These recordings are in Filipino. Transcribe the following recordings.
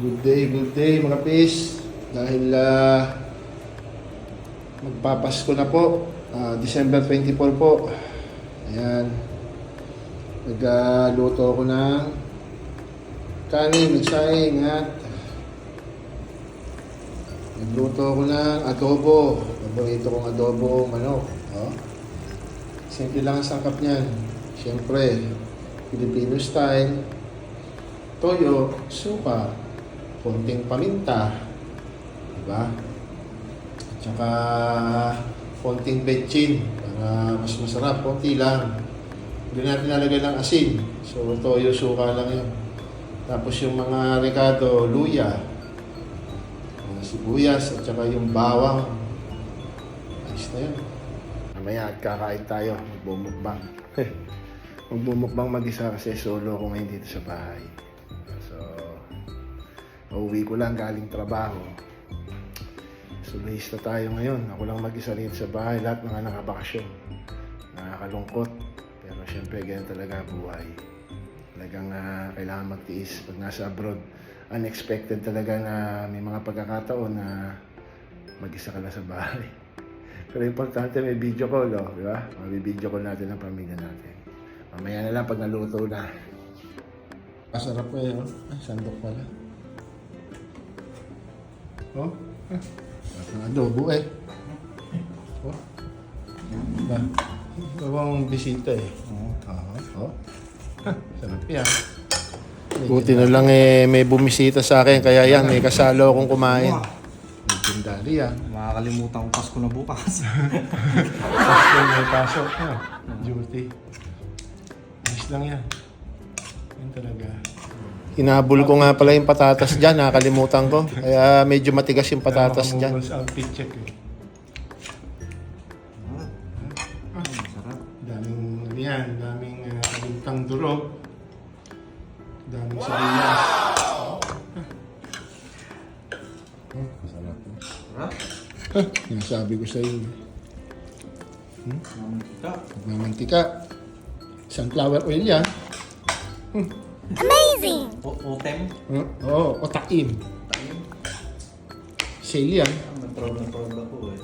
Good day, good day mga pis. Dahil ah, magpapasko na po. Ah, December 24 po. Ayan. Nagluto ako ng kanin, nagsaing at nagluto ako ng adobo. Paborito kong adobo manok. Oh. Simple lang ang sangkap niyan. Siyempre, Filipino style. Toyo, suka, konting paminta, diba? At saka konting betchin para mas masarap, konti lang. Hindi natin nalagay ng asin. So, toyo, suka lang yun. Tapos yung mga rekado, luya, mga sibuyas, at saka yung bawang. Ayos na yun. Mamaya at kakain tayo, magbumukbang. magbumukbang mag-isa kasi solo ako ngayon dito sa bahay. Pauwi ko lang galing trabaho. So, na tayo ngayon. Ako lang mag-isa rin sa bahay. Lahat mga nakabakasyon. Nakakalungkot. Pero syempre, ganyan talaga buhay. Talagang ah, kailangan magtiis pag nasa abroad. Unexpected talaga na may mga pagkakataon na mag-isa ka na sa bahay. Pero importante may video call, oh, di ba? Mabi-video call natin ang pamilya natin. Mamaya na lang pag naluto na. Masarap po yun. Ay, sandok pala. Oh, ah, ang adobo eh. Oh. Ba, gawang bisita eh. Oh, ah, oh. Ah, sarap yan. Buti na lang eh, may bumisita sa akin, kaya yan, may kasalo akong kumain. Legendary yan. Makakalimutan ko Pasko na bukas. Pasko may pasok. Ah, duty. Ayos lang yan. Yan talaga. Hinabol ko nga pala yung patatas dyan, nakakalimutan ko. Kaya medyo matigas yung patatas dyan. sa outfit check eh. Sarap. Daming ano yan, daming uh, kalintang durog. Daming sariyas. Masarap. Sarap. Ah, sinasabi ko sa iyo. Mamantika. Magmamantika. Sunflower oil yan. O otem. Oo, oh, otaim. Tayo. Sale yan. Nag-proud na proud ako eh.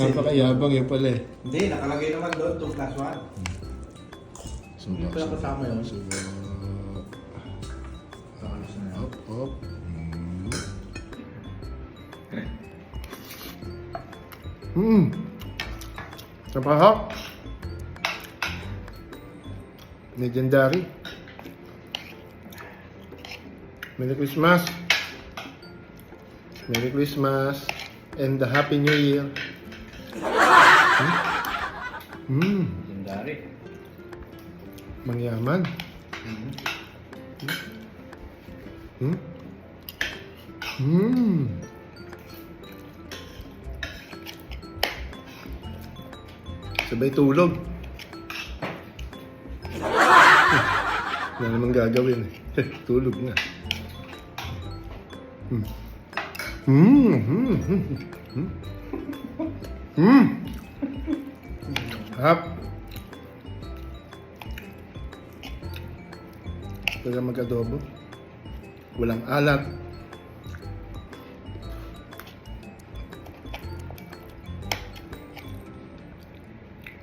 Ang pakayabang yun pala eh. Hindi, nakalagay naman doon, 2 plus 1. So, Hindi pala kasama yun. So, Ayos na yan. Hop, hop. Hmm. Napahak. Legendary. Merry Christmas. Merry Christmas. And a Happy New Year. Hmm. Hmm. Legendary. Mangyaman. Hmm? Hmm. Sabay tulog. Wala namang gagawin. tulog na. Hmm. Hmm. Hmm. Hmm. Hmm. Hmm. Hap. Talaga mag-adobo. Walang alat.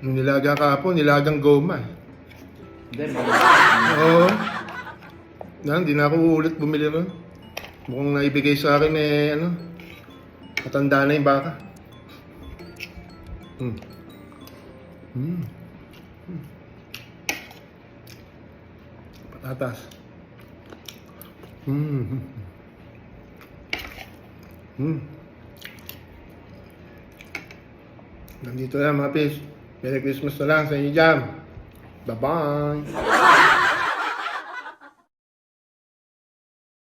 Nung nilaga kahapon, nilagang goma. Hindi, mag- Oo. Na, hindi na ako ulit bumili ron. Mukhang naibigay sa akin eh, ano, matanda na yung baka. Hmm. Hmm. Hmm. Patatas. Hmm. Hmm. Hmm. Nandito na mga pis. Merry Christmas na lang sa inyo dyan. Bye-bye.